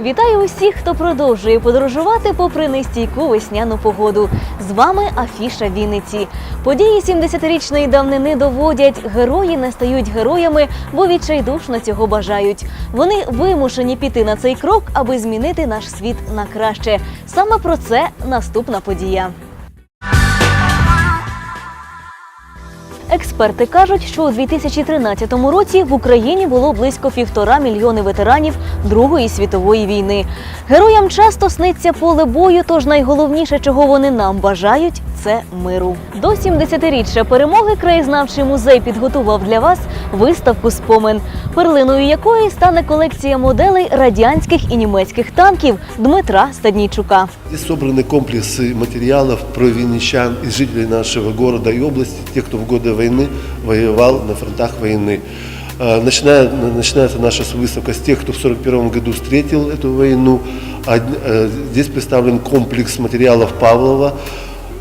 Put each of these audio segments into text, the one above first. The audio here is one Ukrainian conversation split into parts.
Вітаю усіх, хто продовжує подорожувати попри нестійку весняну погоду. З вами Афіша Вінниці. Події 70-річної давнини доводять, герої не стають героями, бо відчайдушно цього бажають. Вони вимушені піти на цей крок, аби змінити наш світ на краще. Саме про це наступна подія. Експерти кажуть, що у 2013 році в Україні було близько півтора мільйони ветеранів Другої світової війни. Героям часто сниться поле бою, тож найголовніше, чого вони нам бажають, це миру. До 70-річчя перемоги краєзнавчий музей підготував для вас виставку спомин, перлиною якої стане колекція моделей радянських і німецьких танків Дмитра Стаднійчука. Здесь собраны комплексы материалов про винничан и жителей нашего города и области, тех, кто в годы войны воевал на фронтах войны. А, Начиная, начинается наша выставка с тех, кто в 1941 году встретил эту войну. Э, Здесь представлен комплекс материалов Павлова,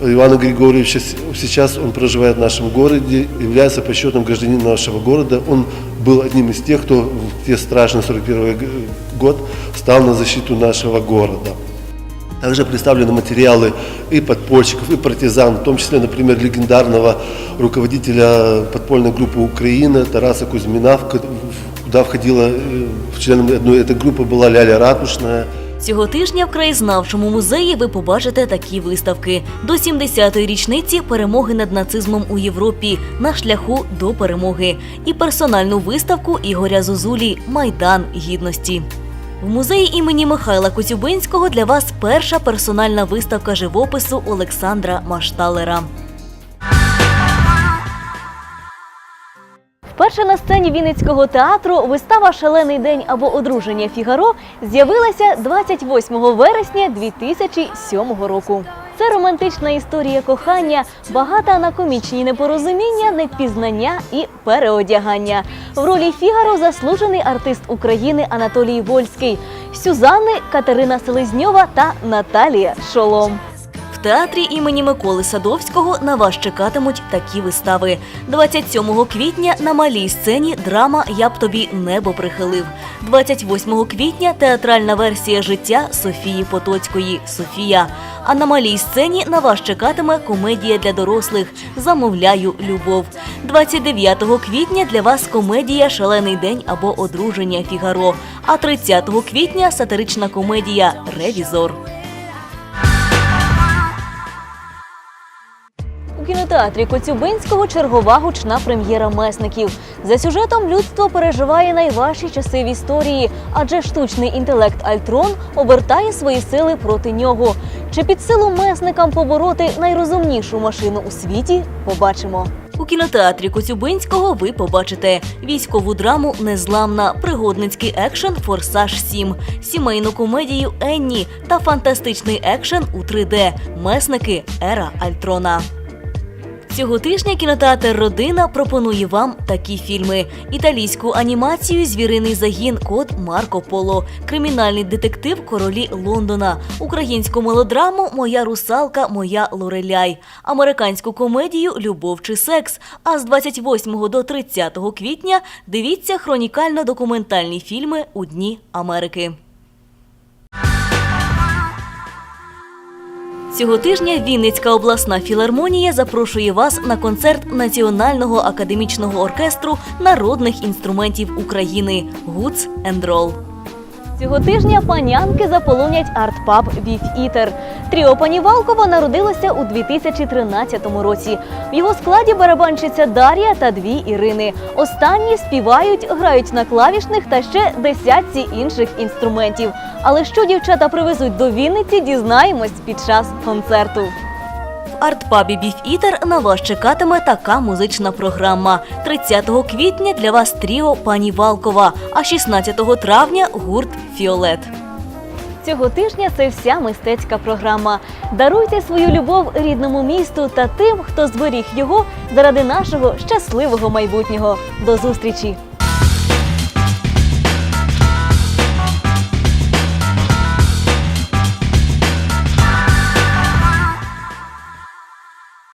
Ивана Григорьевича. Сейчас он проживает в нашем городе, является почетным гражданином нашего города. Он был одним из тех, кто в те страшные 41 г- год стал на защиту нашего города. Также представлены материалы и подпольщиков, и партизан, в том числе, например, легендарного руководителя подпольной группы «Украина» Тараса Кузьмина, в ко- в- куда входила, э, в членом одной этой группы была Ляля Ратушная. Цього тижня в краєзнавчому музеї ви побачите такі виставки до 70-ї річниці перемоги над нацизмом у Європі на шляху до перемоги і персональну виставку Ігоря Зозулі Майдан гідності. В музеї імені Михайла Коцюбинського для вас перша персональна виставка живопису Олександра Машталера. Перша на сцені Вінницького театру вистава Шалений день або одруження Фігаро з'явилася 28 вересня 2007 року. Це романтична історія кохання, багата на комічні непорозуміння, непізнання і переодягання. В ролі Фігаро заслужений артист України Анатолій Вольський, Сюзани, Катерина Селезньова та Наталія Шолом. Театрі імені Миколи Садовського на вас чекатимуть такі вистави. 27 квітня на малій сцені драма Я б тобі небо прихилив. 28 квітня театральна версія життя Софії Потоцької Софія. А на малій сцені на вас чекатиме комедія для дорослих Замовляю любов. 29 квітня для вас комедія Шалений день або одруження Фігаро. А 30 квітня сатирична комедія Ревізор. У кінотеатрі Коцюбинського чергова гучна прем'єра месників. За сюжетом людство переживає найважчі часи в історії, адже штучний інтелект Альтрон обертає свої сили проти нього. Чи під силу месникам побороти найрозумнішу машину у світі? Побачимо. У кінотеатрі Коцюбинського ви побачите військову драму Незламна, пригодницький екшен Форсаж 7, сімейну комедію Енні та фантастичний екшен у 3D Месники Ера Альтрона. Цього тижня кінотеатр Родина пропонує вам такі фільми: італійську анімацію Звіриний загін Код Марко Поло, кримінальний детектив Королі Лондона, українську мелодраму Моя русалка, моя Лореляй, американську комедію Любов чи секс. А з 28 до 30 квітня дивіться хронікально-документальні фільми у Дні Америки. Цього тижня Вінницька обласна філармонія запрошує вас на концерт Національного академічного оркестру народних інструментів України Гуц енд Рол. Цього тижня панянки заполонять арт-паб Віф Ітер. Тріо Панівалково народилося у 2013 році. В його складі барабанщиця Дар'я та дві Ірини. Останні співають, грають на клавішних та ще десятці інших інструментів. Але що дівчата привезуть до Вінниці, дізнаємось під час концерту. В артпабі Біф Ітер на вас чекатиме така музична програма. 30 квітня для вас тріо пані Валкова, а 16 травня гурт Фіолет. Цього тижня це вся мистецька програма. Даруйте свою любов рідному місту та тим, хто зберіг його заради нашого щасливого майбутнього. До зустрічі!